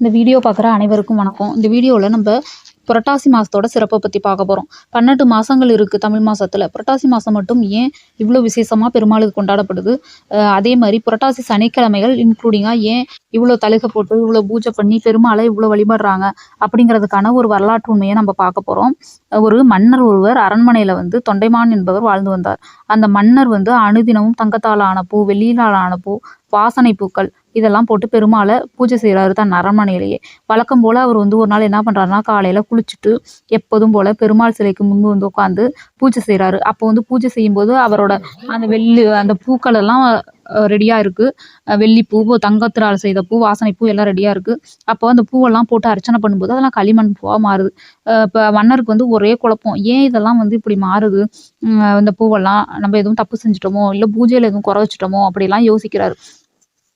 இந்த வீடியோ பார்க்குற அனைவருக்கும் வணக்கம். இந்த வீடியோவில் நம்ம புரட்டாசி மாதத்தோட சிறப்பை பற்றி பார்க்க போகிறோம் பன்னெண்டு மாதங்கள் இருக்குது தமிழ் மாதத்தில் புரட்டாசி மாதம் மட்டும் ஏன் இவ்வளோ விசேஷமாக பெருமாளுக்கு கொண்டாடப்படுது? அதே மாதிரி புரட்டாசி சனிக்கிழமைகள் இன்க்ளூடிங்காக ஏன் இவ்வளோ தழுகை போட்டு இவ்வளோ பூஜை பண்ணி பெருமாளை இவ்வளோ வழிபடுறாங்க? அப்படிங்கிறதுக்கான ஒரு வரலாற்று உண்மையை நம்ம பார்க்க போகிறோம் ஒரு மன்னர் ஒருவர் அரண்மனையில் வந்து தொண்டைமான் என்பவர் வாழ்ந்து வந்தார். அந்த மன்னர் வந்து அனுதினமும் தங்கத்தால் ஆன பூ வெள்ளியினால் ஆன பூ வாசனை பூக்கள் இதெல்லாம் போட்டு பெருமாளை பூஜை செய்கிறாரு தன் அரண்மனையிலேயே வழக்கம் போல் அவர் வந்து ஒரு நாள் என்ன பண்ணுறாருனா காலையில் குளிச்சுட்டு எப்போதும் போல் பெருமாள் சிலைக்கு முன்பு வந்து உட்காந்து பூஜை செய்கிறாரு அப்போ வந்து பூஜை செய்யும்போது அவரோட அந்த வெள்ளி அந்த பூக்கள் எல்லாம் ரெடியாக இருக்குது வெள்ளிப்பூ தங்கத்தினால் செய்த பூ வாசனை பூ எல்லாம் ரெடியாக இருக்குது அப்போ அந்த பூவெல்லாம் போட்டு அர்ச்சனை பண்ணும்போது அதெல்லாம் களிமண் பூவாக மாறுது. இப்போ மன்னருக்கு வந்து ஒரே குழப்பம். ஏன் இதெல்லாம் வந்து இப்படி மாறுது? இந்த பூவெல்லாம் நம்ம எதுவும் தப்பு செஞ்சிட்டோமோ? இல்லை பூஜையில் எதுவும் குறை வச்சுட்டோமோ? அப்படிலாம் யோசிக்கிறாரு.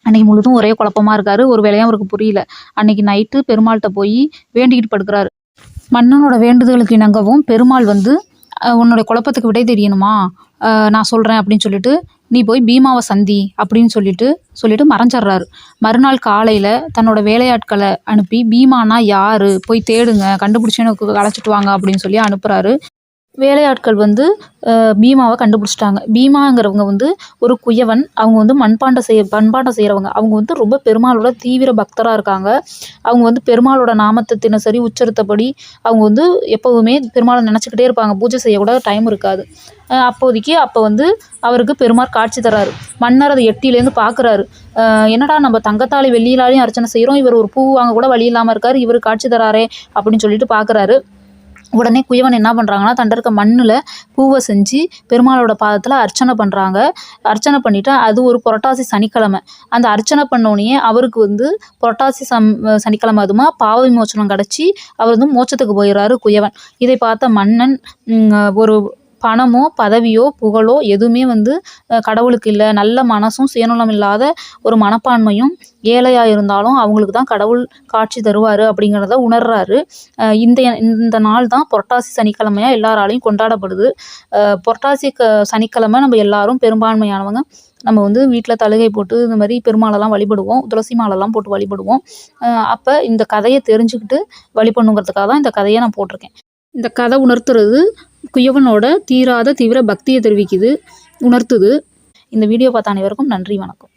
அன்னைக்கு முழுதும் ஒரே குழப்பமா இருக்காரு. ஒரு வேலையும் அவருக்கு புரியல. அன்னைக்கு நைட்டு பெருமாள்கிட்ட போய் வேண்டிக்கிட்டு படுக்கிறாரு. மன்னனோட வேண்டுதலுக்கு இணங்கவும் பெருமாள் வந்து உன்னோட குழப்பத்துக்கு விடை தெரியணுமா? நான் சொல்கிறேன் அப்படின்னு சொல்லிட்டு நீ போய் பீமாவை சந்தி அப்படின்னு சொல்லிட்டு சொல்லிட்டு மறைஞ்சிட்றாரு. மறுநாள் காலையில் தன்னோட வேலையாட்களை அனுப்பி பீமானா யாரு? போய் தேடுங்க கண்டுபிடிச்சி எனக்கு அழைச்சிட்டு வாங்க அப்படின்னு சொல்லி அனுப்புகிறாரு வேலையாட்கள் வந்து பீமாவை கண்டுபிடிச்சிட்டாங்க. பீமாங்கிறவங்க வந்து ஒரு குயவன் அவங்க வந்து மண்பாண்டம் செய்ய மண்பாண்டம் செய்கிறவங்க அவங்க வந்து ரொம்ப பெருமாளோட தீவிர பக்தராக இருக்காங்க. அவங்க வந்து பெருமாளோட நாமத்தை தினசரி உச்சரித்தபடி அவங்க வந்து எப்போவுமே பெருமாளை நினச்சிக்கிட்டே இருப்பாங்க. பூஜை செய்யக்கூட டைம் இருக்காது. அப்போதைக்கு அப்போ வந்து அவருக்கு பெருமாள் காட்சி தராரு. மன்னர் அதை எட்டிலேருந்து பார்க்குறாரு என்னடா நம்ம தங்கத்தாலி வெள்ளியிலாலையும் அர்ச்சனை செய்கிறோம் இவர் ஒரு பூ வாங்க கூட வழி இல்லாமல் இருக்கார். இவர் காட்சி தராரே அப்படின்னு சொல்லிட்டு பார்க்குறாரு உடனே குயவன் என்ன பண்ணுறாங்கன்னா தண்ட இருக்க மண்ணில் பூவை செஞ்சு பெருமாளோட பாதத்தில் அர்ச்சனை பண்ணுறாங்க அர்ச்சனை பண்ணிவிட்டு அது ஒரு புரட்டாசி சனிக்கிழமை. அந்த அர்ச்சனை பண்ணோடனே அவருக்கு வந்து புரட்டாசி சம் சனிக்கிழமை அதுமா பாவ விமோச்சனம் கிடச்சி அவர் வந்து மோச்சத்துக்கு போயிடுறாரு குயவன். இதை பார்த்த மன்னன் ஒரு பணமோ பதவியோ புகழோ எதுவுமே வந்து கடவுளுக்கு இல்லை. நல்ல மனசும் சுயநலம் இல்லாத ஒரு மனப்பான்மையும் ஏழையாக இருந்தாலும் அவங்களுக்கு தான் கடவுள் காட்சி தருவார் அப்படிங்கிறத உணர்றாரு. இந்த இந்த நாள் தான் புரட்டாசி சனிக்கிழமையாக எல்லாராலையும் கொண்டாடப்படுது. புரட்டாசி க சனிக்கிழமை நம்ம எல்லாரும் பெரும்பான்மையானவங்க நம்ம வந்து வீட்டில் தழுகை போட்டு இந்த மாதிரி பெருமாளெல்லாம் வழிபடுவோம் துளசி மாலைலாம் போட்டு வழிபடுவோம். அப்போ இந்த கதையை தெரிஞ்சுக்கிட்டு வழிபடணுங்கிறதுக்காக தான் இந்த கதையை நான் போட்டிருக்கேன். இந்த கதை உணர்த்துறது குயவனோட தீராத தீவிர பக்தியை தெரிவிக்குது உணர்த்துது. இந்த வீடியோ பார்த்த அனைவருக்கும் நன்றி வணக்கம்.